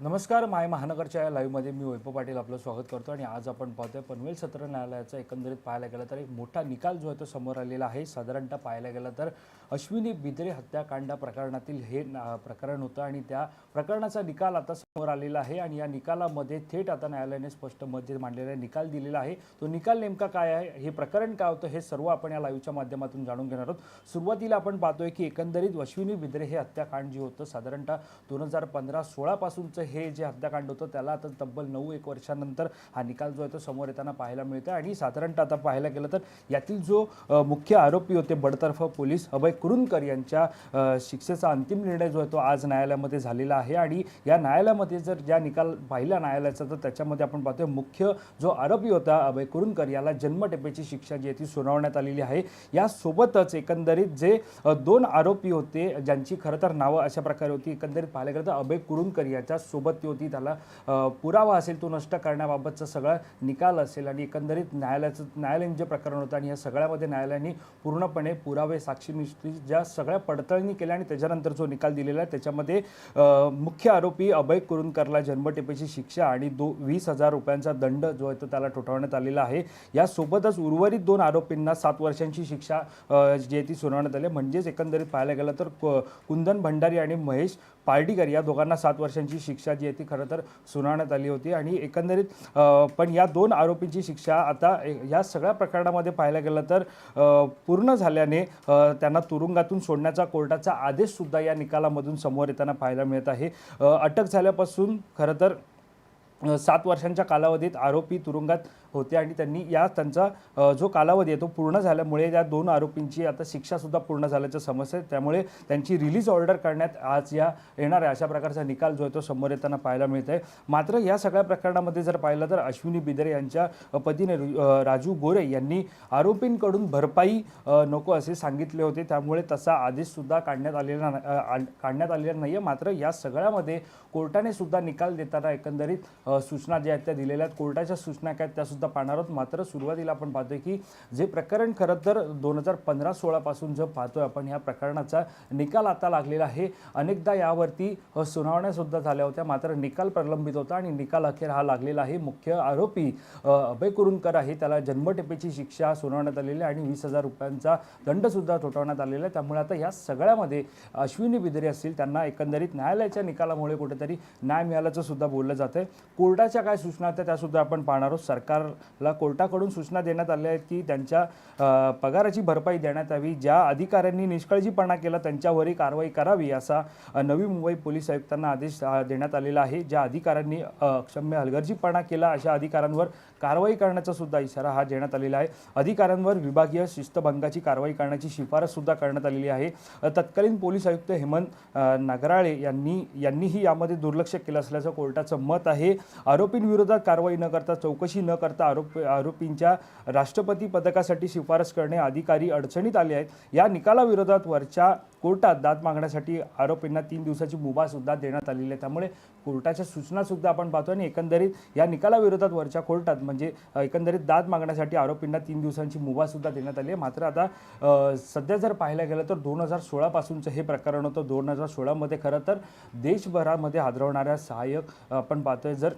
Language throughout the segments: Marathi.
नमस्कार माय महानगरच्या या लाईव्हमध्ये मी वैभव पाटील आपलं स्वागत करतो आणि आज आपण पाहतोय पनवेल सत्र न्यायालयाचा एकंदरीत पाहायला गेलं तर एक मोठा निकाल जो आहे तो समोर आलेला आहे. साधारणतः पाहायला गेलं तर अश्विनी बिद्रे हत्याकांड प्रकरणातील हे ना- प्रकरण होतं आणि त्या प्रकरणाचा निकाल आता समोर आलेला आहे आणि या निकालामध्ये थेट आता न्यायालयाने स्पष्ट मत मांडलेला आहे निकाल दिलेला आहे. तो निकाल नेमका काय आहे हे प्रकरण काय होतं हे सर्व आपण या लाईव्हच्या माध्यमातून जाणून घेणार आहोत. सुरुवातीला आपण पाहतोय की एकंदरीत अश्विनी बिद्रे हे हत्याकांड जे होतं साधारणतः दोन हजार पंधरा सोळापासूनचं हे जे हत्याकांड होतं त्याला आता तब्बल नऊ एक वर्षानंतर हा निकाल जो आहे तो समोर येताना पाहायला मिळतो आणि साधारणतः आता पाहायला गेलं तर यातील जो मुख्य आरोपी होते बडतर्फ पोलीस अभय कुरुंदकर यांच्या शिक्षेचा अंतिम निर्णय जो आहे तो आज न्यायालयामध्ये झालेला आहे. आणि या न्यायालयामध्ये जर ज्या निकाल पाहिला न्यायालयाचा तर त्याच्यामध्ये आपण पाहतोय मुख्य जो आरोपी होता अभय कुरुंदकर याला जन्मटेपेची शिक्षा जी आहे ती सुनावण्यात आलेली आहे. यासोबतच एकंदरीत जे दोन आरोपी होते ज्यांची खरं तर नावं अशा प्रकारे होती एकंदरीत पाहिलं गेलं तर अभय कुरुंदकर याच्या सोबत ती होती. त्याला पुरावा असेल तो नष्ट करण्याबाबतचा सगळा निकाल असेल आणि एकंदरीत न्यायालयाचं न्यायालयीन जे प्रकरण होतं आणि या सगळ्यामध्ये न्यायालयाने पूर्णपणे पुरावे साक्षीनिष्ठ ज्या सगळ्या पडताळणी केल्या आणि त्याच्यानंतर जो निकाल दिलेला आहे त्याच्यामध्ये मुख्य आरोपी अभय कुरुंदकरला जन्मटेपेची शिक्षा आणि दो वीस हजार रुपयांचा दंड जो आहे तो त्याला ठोठावण्यात आलेला आहे. यासोबतच उर्वरित दोन आरोपींना सात वर्षांची शिक्षा जी आहे ती सुनावण्यात आली म्हणजेच एकंदरीत पाहायला गेलं तर कुंदन भंडारी आणि महेश पार्डीकर या दोघांना सात वर्षांची शिक्षा जी आहे ती खरं तर सुनावण्यात आली होती. आणि एकंदरीत पण या दोन आरोपींची शिक्षा आता या सगळ्या प्रकरणामध्ये पाहायला गेलं तर पूर्ण झाल्याने त्यांना त्यांना तुरुंगातून सोडण्याचा कोर्टाचा आदेश सुद्धा या निकालामधून समोर येताना पाहायला मिळत आहे. अटक झाल्यापासून खरं तर सात वर्षांच्या कालावधीत आरोपी तुरुंगात होते आणि त्यांनी या त्यांचा जो कालावधी आहे तो पूर्ण झाल्यामुळे या दोन आरोपींची आता शिक्षासुद्धा पूर्ण झाल्याचं समस्या आहे त्यामुळे त्यांची रिलीज ऑर्डर करण्यात आज या येणार आहे. अशा प्रकारचा निकाल जो आहे तो समोर येताना पाहायला मिळत आहे मात्र या सगळ्या प्रकरणामध्ये जर पाहिलं तर अश्विनी बिदरे यांच्या पतीने रु- राजू गोरे यांनी आरोपींकडून भरपाई नको असे सांगितले होते. त्यामुळे तसा आदेशसुद्धा काढण्यात आलेला काढण्यात आलेला नाही आहे मात्र या सगळ्यामध्ये कोर्टाने सुद्धा निकाल देताना एकंदरीत सूचना ज्या आहेत त्या दिलेल्या आहेत. कोर्टाच्या सूचना काय आहेत त्या सुद्धा पाहणार आहोत. मात्र सुरुवातीला आपण पाहतोय की जे प्रकरण खरं तर दोन हजार पंधरा सोळापासून जर पाहतोय आपण ह्या प्रकरणाचा निकाल आता लागलेला आहे. अनेकदा यावरती सुनावण्यासुद्धा सुनावण्या सुद्धा झाल्या होत्या. मात्र निकाल प्रलंबित होता आणि निकाल अखेर हा लागलेला आहे. मुख्य आरोपी अभय कुरुंकर आहे. त्याला जन्मठेपेची शिक्षा सुनावण्यात आलेली आहे आणि वीस हजार रुपयांचा दंड सुद्धा ठोठावण्यात आलेला आहे. त्यामुळे आता या सगळ्यामध्ये अश्विनी बिदरे असतील त्यांना एकंदरीत न्यायालयाच्या निकालामुळे कुठेतरी न्याय मिळाल्याचं सुद्धा बोललं जातं कोर्टाच्या काय सूचना त्यासुद्धा आपण पाहणार आहोत. सरकार सरकारला कोर्टाकडून सूचना देण्यात आल्या आहेत की त्यांच्या पगाराची भरपाई देण्यात यावी. ज्या अधिकाऱ्यांनी निष्काळजीपणा केला त्यांच्यावरही कारवाई करावी असा नवी मुंबई पोलीस आयुक्तांना आदेश देण्यात आलेला आहे. ज्या अधिकाऱ्यांनी अक्षम्य हलगर्जीपणा केला अशा अधिकाऱ्यांवर कारवाई करण्याचा सुद्धा इशारा हा देण्यात आलेला आहे. अधिकाऱ्यांवर विभागीय शिस्तभंगाची कारवाई करण्याची शिफारस सुद्धा करण्यात आलेली आहे. तत्कालीन पोलीस आयुक्त हेमंत नागराळे यांनी यांनीही यामध्ये दुर्लक्ष केलं असल्याचं कोर्टाचं मत आहे. आरोपींविरोधात कारवाई न करता चौकशी न करता आरोप आरोपींच्या राष्ट्रपती पदकासाठी शिफारस करणे अधिकारी अडचणीत आले आहेत. या निकालाविरोधात वरच्या कोर्टात दाद मागण्यासाठी आरोपींना तीन दिवसाची मुभासुद्धा देण्यात आलेली आहे. त्यामुळे कोर्टाच्या सूचनासुद्धा आपण पाहतो आणि एकंदरीत या निकालाविरोधात वरच्या कोर्टात म्हणजे एकंदरीत दाद मागण्यासाठी आरोपींना तीन दिवसांची मुभासुद्धा देण्यात आली आहे. मात्र आता सध्या जर पाहायला गेलं तर दोन हजार सोळापासूनचं हे प्रकरण होतं. दोन हजार सोळामध्ये खरं तर देशभरामध्ये हादरवणाऱ्या सहाय्यक आपण पाहतोय. जर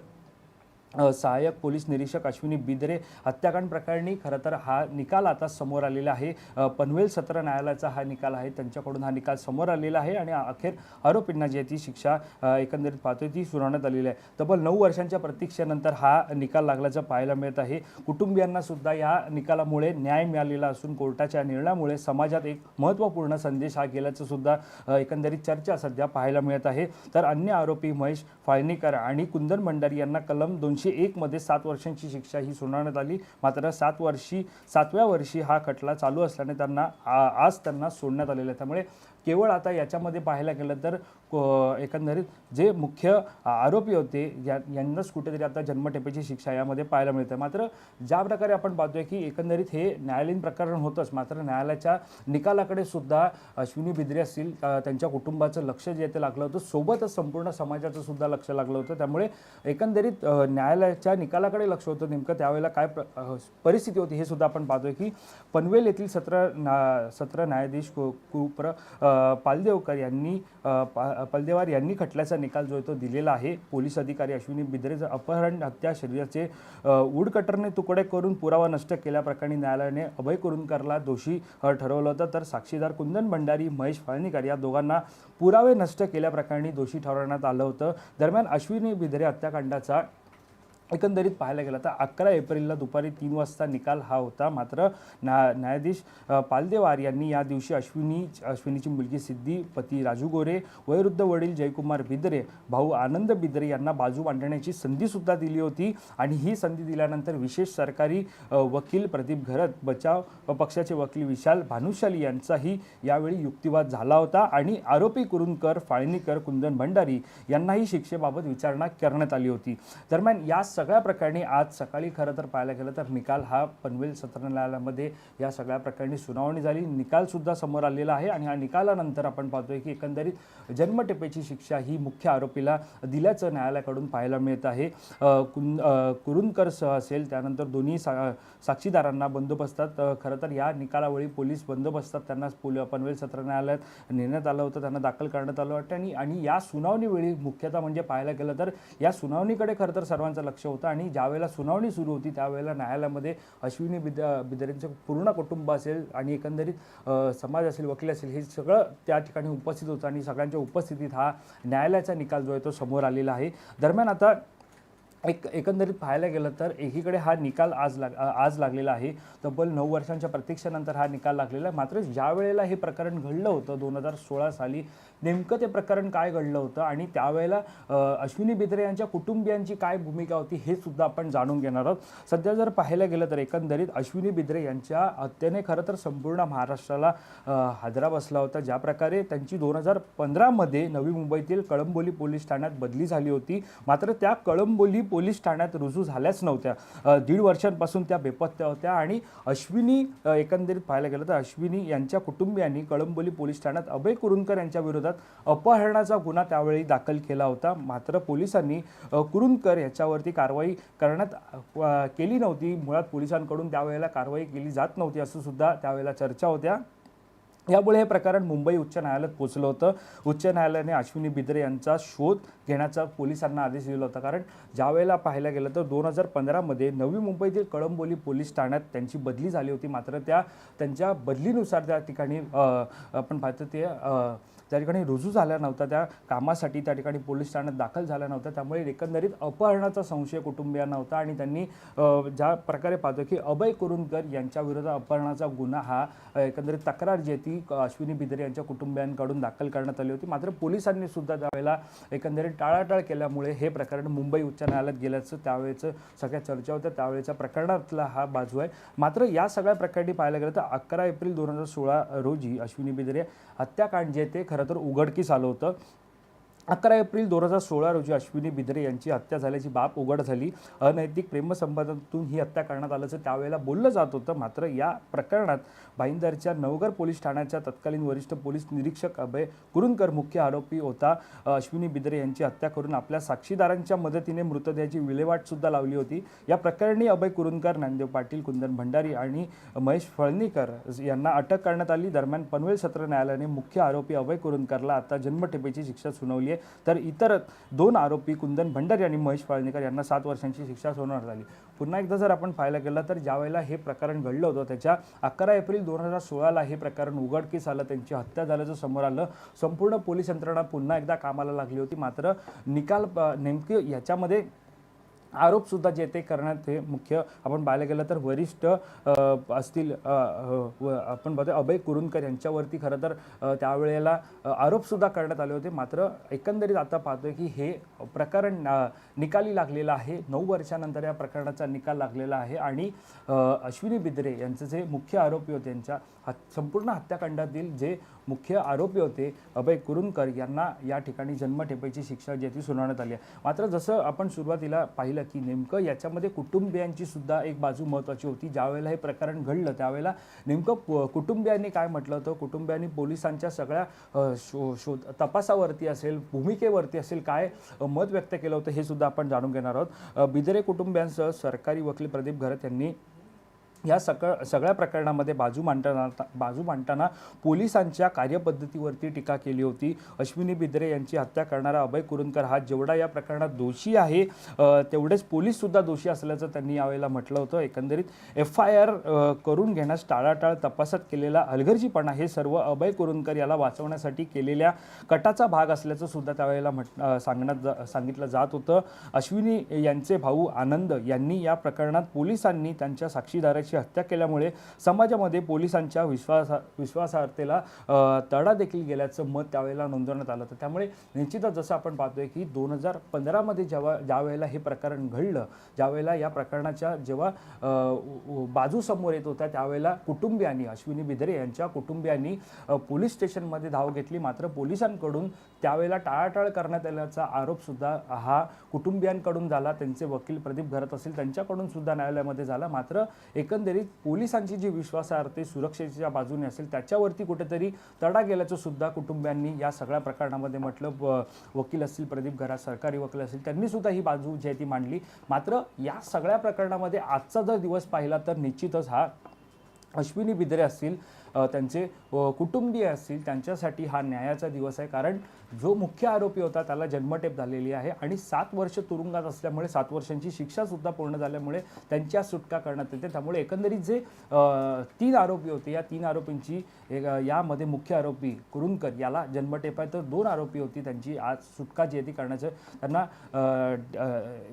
सहाय्यक पोलीस निरीक्षक अश्विनी बिदरे हत्याकांड प्रकरणी खरं तर हा निकाल आता समोर आलेला आहे. पनवेल सत्र न्यायालयाचा हा निकाल आहे. त्यांच्याकडून हा निकाल समोर आलेला आहे आणि अखेर आरोपींना जी आहे ती शिक्षा एकंदरीत पाहतोय ती सुनावण्यात आलेली आहे. तब्बल नऊ वर्षांच्या प्रतीक्षेनंतर हा निकाल लागल्याचं पाहायला मिळत आहे. कुटुंबियांना सुद्धा या निकालामुळे न्याय मिळालेला असून कोर्टाच्या निर्णयामुळे समाजात एक महत्त्वपूर्ण संदेश हा गेल्याचं सुद्धा एकंदरीत चर्चा सध्या पाहायला मिळत आहे. तर अन्य आरोपी महेश फाळणीकर आणि कुंदन भंडारी यांना कलम दोनशे एकमध्ये सात वर्षांची शिक्षा ही सुनावण्यात आली. मात्र सात वर्षी सातव्या वर्षी हा खटला चालू असल्याने त्यांना आज त्यांना सोडण्यात आलेलं आहे. त्यामुळे केवळ आता याच्यामध्ये पाहायला गेलं तर को- एकंदरीत जे मुख्य आरोपी होते या यांनाच कुठेतरी आता जन्मठेपेची शिक्षा यामध्ये पाहायला मिळते. मात्र ज्या प्रकारे आपण पाहतोय की एकंदरीत हे न्यायालयीन प्रकरण होतंच मात्र न्यायालयाच्या निकालाकडे सुद्धा अश्विनी बिद्रे असतील त्यांच्या कुटुंबाचं लक्ष जे ते लागलं होतं सोबतच संपूर्ण समाजाचं सुद्धा लक्ष लागलं होतं. त्यामुळे एकंदरीत न्याय न्यायालयाच्या निकालाकडे लक्ष होतं नेमकं त्यावेळेला काय प्र- परिस्थिती होती हे सुद्धा आपण पाहतोय की पनवेल येथील सत्र ना सत्र न्यायाधीश कु- कुप्र पालदेवकर यांनी पा- पलदेवार यांनी खटल्याचा निकाल जो आहे तो दिलेला आहे. पोलीस अधिकारी अश्विनी बिद्रेचं अपहरण हत्या शरीराचे उडकटरने तुकडे करून पुरावा नष्ट केल्याप्रकरणी न्यायालयाने अभय कुरुंकरला दोषी ठरवलं होतं. तर साक्षीदार कुंदन भंडारी महेश फाळणीकर या दोघांना पुरावे नष्ट केल्याप्रकरणी दोषी ठरवण्यात आलं होतं. दरम्यान अश्विनी बिद्रे हत्याकांडाचा एकंदरीत पाहायला गेलं तर अकरा एप्रिलला दुपारी तीन वाजता निकाल हा होता. मात्र न्या न्यायाधीश पालदेवार यांनी या दिवशी अश्विनी अश्विनीची मुलगी सिद्धी पती राजू गोरे वयोवृद्ध वडील जयकुमार बिद्रे भाऊ आनंद बिद्रे यांना बाजू मांडण्याची संधीसुद्धा दिली होती आणि ही संधी दिल्यानंतर विशेष सरकारी वकील प्रदीप घरत बचाव पक्षाचे वकील विशाल भानुशाली यांचाही यावेळी युक्तिवाद झाला होता आणि आरोपी कुरुंकर फाळणीकर कुंदन भंडारी यांनाही शिक्षेबाबत विचारणा करण्यात आली होती. दरम्यान या सगळ्या प्रकरणी आज सकाळी खरं तर पाहायला गेलं तर निकाल हा पनवेल सत्र न्यायालयामध्ये या सगळ्या प्रकरणी सुनावणी झाली. निकालसुद्धा समोर आलेला आहे आणि या निकालानंतर आपण पाहतोय की एकंदरीत जन्मटेपेची शिक्षा ही मुख्य आरोपीला दिल्याचं न्यायालयाकडून पाहायला मिळत आहे. अ, कुरुंदकर सह असेल त्यानंतर दोन्ही सा साक्षीदारांना बंदोबस्तात खरं तर या निकालावेळी पोलीस बंदोबस्तात त्यांना पोल पनवेल सत्र न्यायालयात नेण्यात आलं होतं त्यांना दाखल करण्यात आलं होतं. आणि आणि या सुनावणीवेळी मुख्यतः म्हणजे पाहायला गेलं तर या सुनावणीकडे खरं तर सर्वांचं लक्ष होता आणि ज्यावेळेला सुनावणी सुरू होती त्यावेळेला न्यायालयामध्ये अश्विनी बिद बिदरेंचं पूर्ण कुटुंब असेल आणि एकंदरीत समाज असेल वकील असेल हे सगळं त्या ठिकाणी उपस्थित होतं आणि सगळ्यांच्या उपस्थितीत हा न्यायालयाचा निकाल जो आहे तो समोर आलेला आहे. दरम्यान आता एक एकंदरीत पाहायला गेलं तर एकीकडे हा निकाल आज लाग आज लागलेला आहे. तब्बल नऊ वर्षांच्या प्रतीक्षेनंतर हा निकाल लागलेला आहे. मात्र ज्या वेळेला हे प्रकरण घडलं होतं दोन हजार सोळा साली नेमकं ते प्रकरण काय घडलं होतं आणि त्यावेळेला अश्विनी बिद्रे यांच्या कुटुंबियांची काय भूमिका होती हे सुद्धा आपण जाणून घेणार आहोत. सध्या जर पाहायला गेलं तर एकंदरीत अश्विनी बिद्रे यांच्या हत्येने खरं तर संपूर्ण महाराष्ट्राला हादरा बसला होता. ज्या प्रकारे त्यांची दोन हजार पंधरामध्ये नवी मुंबईतील कळंबोली पोलीस ठाण्यात बदली झाली होती. मात्र त्या कळंबोली पोलीस ठाण्यात रुजू झाल्याच नव्हत्या. दीड वर्षांपासून त्या बेपत्त्या होत्या आणि अश्विनी एकंदरीत पाहायला गेलं तर अश्विनी यांच्या कुटुंबियांनी कळंबोली पोलीस ठाण्यात अभय कुरुंकर यांच्या विरोधात अपहरणाचा गुन्हा त्यावेळी दाखल केला होता. मात्र पोलिसांनी कुरुंदकर कुरुंकर याच्यावरती कारवाई करण्यात केली नव्हती. मुळात पोलिसांकडून त्यावेळेला कारवाई केली जात नव्हती असं सुद्धा त्यावेळेला चर्चा होत्या. यामुळे हे प्रकरण मुंबई उच्च न्यायालयात पोचलं होतं. उच्च न्यायालयाने अश्विनी बिद्रे यांचा शोध घेण्याचा पोलिसांना आदेश दिला होता. कारण ज्यावेळेला पाहायला गेलं तर दोन हजार पंधरामध्ये नवी मुंबईतील कळंबोली पोलीस ठाण्यात त्यांची बदली झाली होती. मात्र त्या त्यांच्या बदलीनुसार त्या ठिकाणी आपण पाहतो ते त्या ठिकाणी रुजू झाल्या नव्हत्या त्या कामासाठी त्या ठिकाणी पोलीस ठाण्यात दाखल झाल्या नव्हत्या त्यामुळे एकंदरीत अपहरणाचा संशय कुटुंबियांना होता आणि त्यांनी ज्या प्रकारे पाहतो की अभय कुरुंदकर यांच्याविरोधात अपहरणाचा गुन्हा हा एकंदरीत तक्रार जी ती अश्विनी बिदरे यांच्या कुटुंबियांकडून दाखल करण्यात आली होती. मात्र पोलिसांनी सुद्धा त्यावेळेला एकंदरीत टाळाटाळ केल्यामुळे हे प्रकरण मुंबई उच्च न्यायालयात गेल्याचं त्यावेळेचं सगळ्या चर्चा होत्या. त्यावेळेच्या प्रकरणातला हा बाजू आहे. मात्र या सगळ्या प्रकरणी पाहायला गेलं तर अकरा एप्रिल दोन हजार सोळा रोजी अश्विनी बिदरे हत्याकांड जे ते खरं तर उघडकीस आलं होतं. अकरा एप्रिल दोन हजार सोळा रोजी अश्विनी बिद्रे यांची हत्या झाल्याची बाब उघड झाली. अनैतिक प्रेमसंबंधातून ही हत्या करण्यात आल्याचं त्यावेळेला बोललं जात होतं. मात्र या प्रकरणात भाईंदरच्या नवगर पोलीस ठाण्याच्या तत्कालीन वरिष्ठ पोलीस निरीक्षक अभय कुरुंकर मुख्य आरोपी होता. अश्विनी बिद्रे यांची हत्या करून आपल्या साक्षीदारांच्या मदतीने मृतदेहाची विल्हेवाट सुद्धा लावली होती. या प्रकरणी अभय कुरुंकर नामदेव पाटील कुंदन भंडारी आणि महेश फळणीकर यांना अटक करण्यात आली. दरम्यान पनवेल सत्र न्यायालयाने मुख्य आरोपी अभय कुरुंकरला आता जन्मठेपेची शिक्षा सुनावली आहे. तर इतर दोन आरोपी कुंदन भंडारी आणि महेश पाळणेकर यांना सात वर्षांची शिक्षा सोडवण्यात आली. पुन्हा एकदा जर आपण पाहायला गेलं तर ज्यावेळेला हे प्रकरण घडलं होतं त्याच्या अकरा एप्रिल दोन हजार सोळाला हे प्रकरण उघडकीस आलं त्यांची हत्या झाल्याचं समोर आलं. संपूर्ण पोलीस यंत्रणा पुन्हा एकदा कामाला लागली होती. मात्र निकाल प- याच्यामध्ये आरोपसुद्धा जे ते करण्यात हे मुख्य आपण पाहायला गेलं तर वरिष्ठ असतील हो, व आपण बघतो अभय कुरुंदकर यांच्यावरती खरं तर त्यावेळेला आरोपसुद्धा करण्यात आले होते. मात्र एकंदरीत आता पाहतोय की हे प्रकरण निकाली लागलेलं आहे. नऊ वर्षानंतर या प्रकरणाचा निकाल लागलेला आहे आणि अश्विनी बिद्रे यांचे जे मुख्य आरोपी होते यांच्या हत संपूर्ण हत्याकांडातील जे मुख्य आरोपी होते अभय कुरुंदकर यांना या ठिकाणी जन्मठेपेची शिक्षा जी आहे ती सुनावण्यात आली आहे. मात्र जसं आपण सुरुवातीला पाहिलं केलं की नेमकं याच्यामध्ये कुटुंबियांची सुद्धा एक बाजू महत्त्वाची होती. ज्यावेळेला हे प्रकरण घडलं त्यावेळेला नेमकं कुटुंबियांनी काय म्हटलं होतं? कुटुंबियांनी पोलिसांच्या सगळ्या शो शोध तपासावरती असेल भूमिकेवरती असेल काय मत व्यक्त केलं होतं हे सुद्धा आपण जाणून घेणार आहोत. बिदरे कुटुंबियांसह सरकारी वकील प्रदीप घरत यांनी या सगळ्या सगळ्या प्रकरणामध्ये बाजू मांडताना बाजू मांडताना पोलिसांच्या कार्यपद्धतीवरती टीका केली होती. अश्विनी बिद्रे यांची हत्या करणारा अभय कुरुंदकर हा जेवढा या प्रकरणात दोषी आहे तेवढेच पोलीससुद्धा दोषी असल्याचं त्यांनी यावेळेला म्हटलं होतं. एकंदरीत एफ आय आर करून घेण्यास टाळाटाळ तपासात केलेला अलगर्जीपणा हे सर्व अभय कुरुंदकर याला वाचवण्यासाठी केलेल्या कटाचा भाग असल्याचं सुद्धा त्यावेळेला म्हट सांगण्यात जा सांगितलं जात होतं. अश्विनी यांचे भाऊ आनंद यांनी या प्रकरणात पोलिसांनी त्यांच्या साक्षीदाराची हत्या केल्यामुळे समाजामध्ये पोलिसांच्या विश्वासा विश्वासार्हतेला तडा देखील गेल्याचं मत त्यावेळेला नोंदवण्यात आलं होतं. त्यामुळे निश्चितच जसं आपण पाहतोय की दोन हजार पंधरामध्ये जेव्हा ज्यावेळेला हे प्रकरण घडलं ज्यावेळेला या प्रकरणाच्या जेव्हा बाजू समोर येत होत्या त्यावेळेला कुटुंबियांनी अश्विनी बिदरे यांच्या कुटुंबियांनी पोलीस स्टेशनमध्ये धाव घेतली. मात्र पोलिसांकडून त्यावेळेला टाळाटाळ करण्यात आल्याचा आरोपसुद्धा हा कुटुंबियांकडून झाला. त्यांचे वकील प्रदीप घरत असेल त्यांच्याकडून सुद्धा न्यायालयामध्ये झाला. मात्र एकंदरीत पोलिसांची जी विश्वासार्हते सुरक्षेच्या बाजूने असेल त्याच्यावरती कुठेतरी तडा गेल्याचं सुद्धा कुटुंबियांनी या सगळ्या प्रकरणामध्ये म्हटलं वकील असतील प्रदीप घरात सरकारी वकील असतील त्यांनी सुद्धा ही बाजू जी आहे ती मांडली. मात्र या सगळ्या प्रकरणामध्ये आजचा जर दिवस पाहिला तर निश्चितच हा अश्विनी बिद्रे असतील त्यांचे कुटुंबीय असतील त्यांच्यासाठी हा न्यायाचा दिवस आहे. कारण जो मुख्य आरोपी होता त्याला जन्मटेप झालेली आहे आणि सात वर्ष तुरुंगात असल्यामुळे सात वर्षांची शिक्षासुद्धा पूर्ण झाल्यामुळे त्यांच्या सुटका करण्यात येते. त्यामुळे एकंदरीत जे तीन आरोपी होते या तीन आरोपींची यामध्ये मुख्य आरोपी कुरुंदकर याला जन्मटेप आहे. तर दोन आरोपी होती त्यांची आज सुटका जी आहे ती करण्याचं त्यांना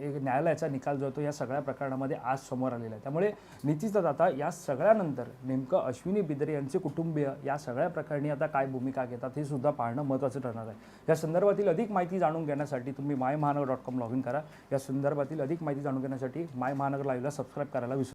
एक न्यायालयाचा निकाल जो होतो या सगळ्या प्रकरणामध्ये आज समोर आलेला आहे. त्यामुळे निश्चितच आता या सगळ्यानंतर नेमकं अश्विनी बिद्रे यांनी कुटुंबीय या सगळ्या प्रकरणी आता काय भूमिका घेतात हे सुद्धा पाहणं महत्त्वाचं ठरणार आहे. या संदर्भातील अधिक माहिती जाणून घेण्यासाठी तुम्ही माय महानगर डॉट कॉम लॉग इन करा. या संदर्भातील अधिक माहिती जाणून घेण्यासाठी माय महानगर लाईव्हला सबस्क्राईब करायला विसरू